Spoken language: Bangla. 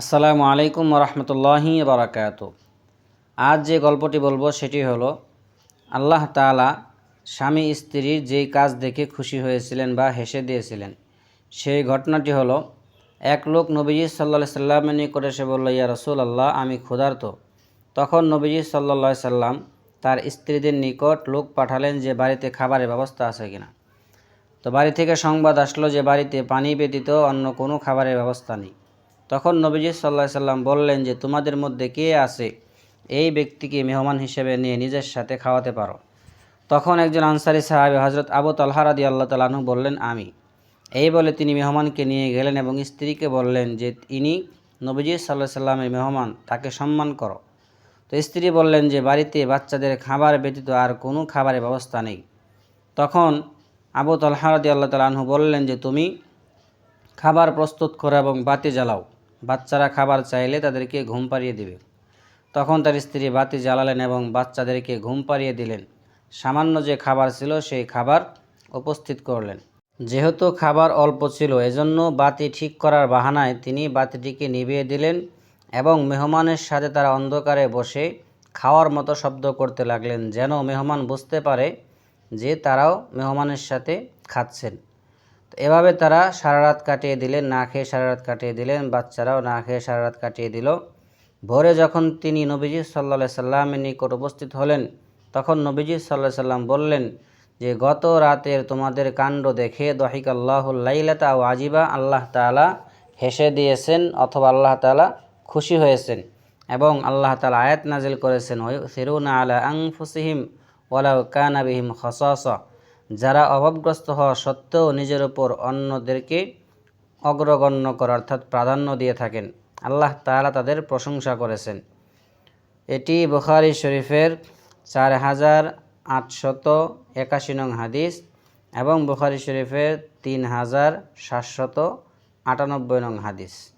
আসসালামু আলাইকুম রহমতুল্লাহি বারাকাত আজ যে গল্পটি বলব সেটি হলো, আল্লাহ তাআলা স্বামী স্ত্রীর যেই কাজ দেখে খুশি হয়েছিলেন বা হেসে দিয়েছিলেন, সেই ঘটনাটি হলো, এক লোক নবীজি সাল্লা সাল্লামের নিকট এসে বলল, ইয়া রসুল আল্লাহ আমি ক্ষুধার্ত। তখন নবীজি সাল্লা সাল্লাম তার স্ত্রীদের নিকট লোক পাঠালেন যে, বাড়িতে খাবারের ব্যবস্থা আছে কিনা? তো বাড়ি থেকে সংবাদ আসলো যে, বাড়িতে পানি ব্যতীত অন্য কোনো খাবারের ব্যবস্থা নেই। তখন নবীজি সাল্লাহ সাল্লাম বললেন যে, তোমাদের মধ্যে কে আছে এই ব্যক্তিকে মেহমান হিসেবে নিয়ে নিজের সাথে খাওয়াতে পারো? তখন একজন আনসারি সাহাবি হজরত আবু তালহারাদি আল্লাহ তালাহু বললেন, আমি। এই বলে তিনি মেহমানকে নিয়ে গেলেন এবং স্ত্রীকে বললেন যে, ইনি নবীজি সাল্লাহ সাল্লামের মেহমান, তাকে সম্মান করো। তো স্ত্রী বললেন যে, বাড়িতে বাচ্চাদের খাবার ব্যতীত আর কোনো খাবারের ব্যবস্থা নেই। তখন আবু তালহারাদি আল্লাহ তালাহু বললেন যে, তুমি খাবার প্রস্তুত করো এবং বাতি জ্বালাও। বাচ্চারা খাবার চাইলে তাদেরকে ঘুম পাড়িয়ে দিবে। তখন তার স্ত্রী বাতি জ্বালালেন এবং বাচ্চাদেরকে ঘুম পাড়িয়ে দিলেন। সামান্য যে খাবার ছিল সেই খাবার উপস্থিত করলেন। যেহেতু খাবার অল্প ছিল, এজন্য বাতি ঠিক করার বাহানায় তিনি বাতিটিকে নিভিয়ে দিলেন এবং মেহমানের সাথে তারা অন্ধকারে বসে খাওয়ার মতো শব্দ করতে লাগলেন, যেন মেহমান বুঝতে পারে যে তারাও মেহমানের সাথে খাচ্ছেন। এভাবে তারা সারা রাত কাটিয়ে দিলেন, না খেয়ে সারা রাত কাটিয়ে দিলেন, বাচ্চারাও না খেয়ে সারা রাত কাটিয়ে দিল। ভোরে যখন তিনি নবীজি সাল্লা সাল্লামের নিকট উপস্থিত হলেন, তখন নবীজি সাল্লাহ সাল্লাম বললেন যে, গত রাতের তোমাদের কাণ্ড দেখে দহিক আল্লাহুল্লাইলাতা ও আজিবা আল্লাহ তালা হেসে দিয়েছেন অথবা আল্লাহ তালা খুশি হয়েছেন এবং আল্লাহ তালা আয়াত নাজিল করেছেন ওই ফিরুনা আলা আংফুসিহিম ওয়ালাউ কানাবিহিম খসস। যারা অভাবগ্রস্ত হওয়া সত্ত্বেও নিজের ওপর অন্যদেরকে অগ্রগণ্য করা অর্থাৎ প্রাধান্য দিয়ে থাকেন। আল্লাহ তাআলা তাদের প্রশংসা করেছেন। এটি বুখারি শরীফের চার হাজার আটশত একাশি নং হাদিস এবং বুখারি শরীফের তিন হাজার সাতশত আটানব্বই নং হাদিস।